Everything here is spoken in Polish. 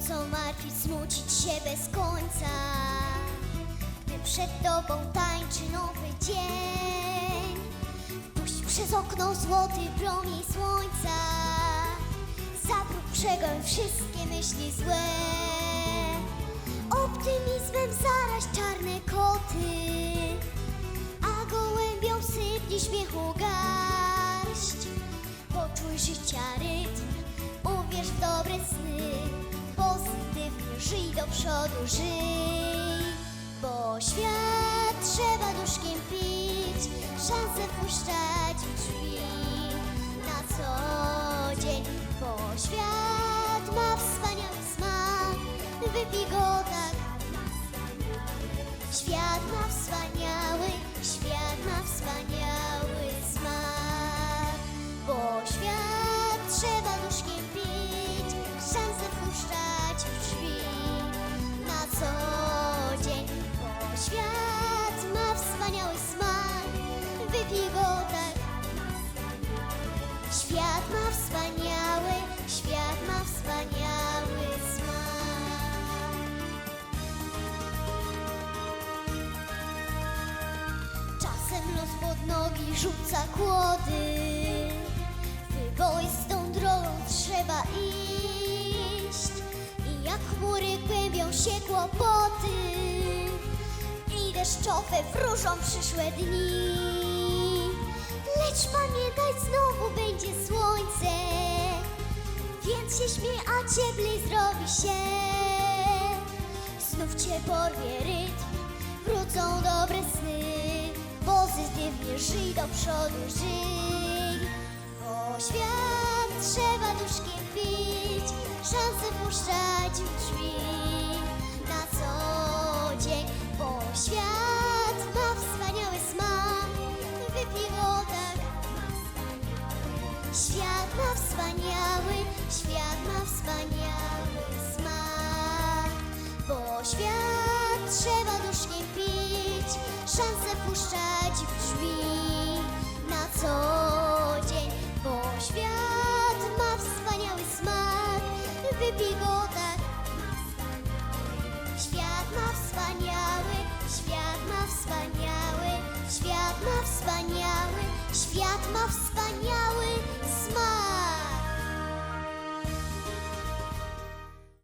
Co martwić, smucić się bez końca. Gdy przed tobą tańczy nowy dzień. Puść przez okno złoty promień słońca. Zaprób przegoń wszystkie myśli złe. Optymizmem zaraź czarne koty A gołębią sypnij śmiechu garść. Poczuj życia rytm, uwierz w dobre sny żyj do przodu, żyj Bo świat trzeba duszkiem pić Szansę wpuszczać w drzwi Na co dzień. Bo świat ma wspaniały smak Wypij go tak Świat wspaniały, świat ma wspaniały smak. Czasem los pod nogi rzuca kłody. Wyboistą drogą trzeba iść. I jak chmury kłębią się kłopoty. I deszczowe wróżą przyszłe dni Więc się śmiej, a cieplej zrobi się. Znów cię porwie rytm, wrócą dobre sny Pozytywnie żyj do przodu, żyj. Bo świat trzeba duszkiem pić Szansę puszczać w drzwi. Na co dzień Bo świat ma wspaniały smak Wypij tak Świat ma wspaniały, Świat ma wspaniały smak, bo świat trzeba dusznie pić, szansę puszczać w drzwi na co dzień, bo świat ma wspaniały smak, wypij go tak. Świat ma wspaniały, świat ma wspaniały, świat ma wspaniały, świat ma wspaniały.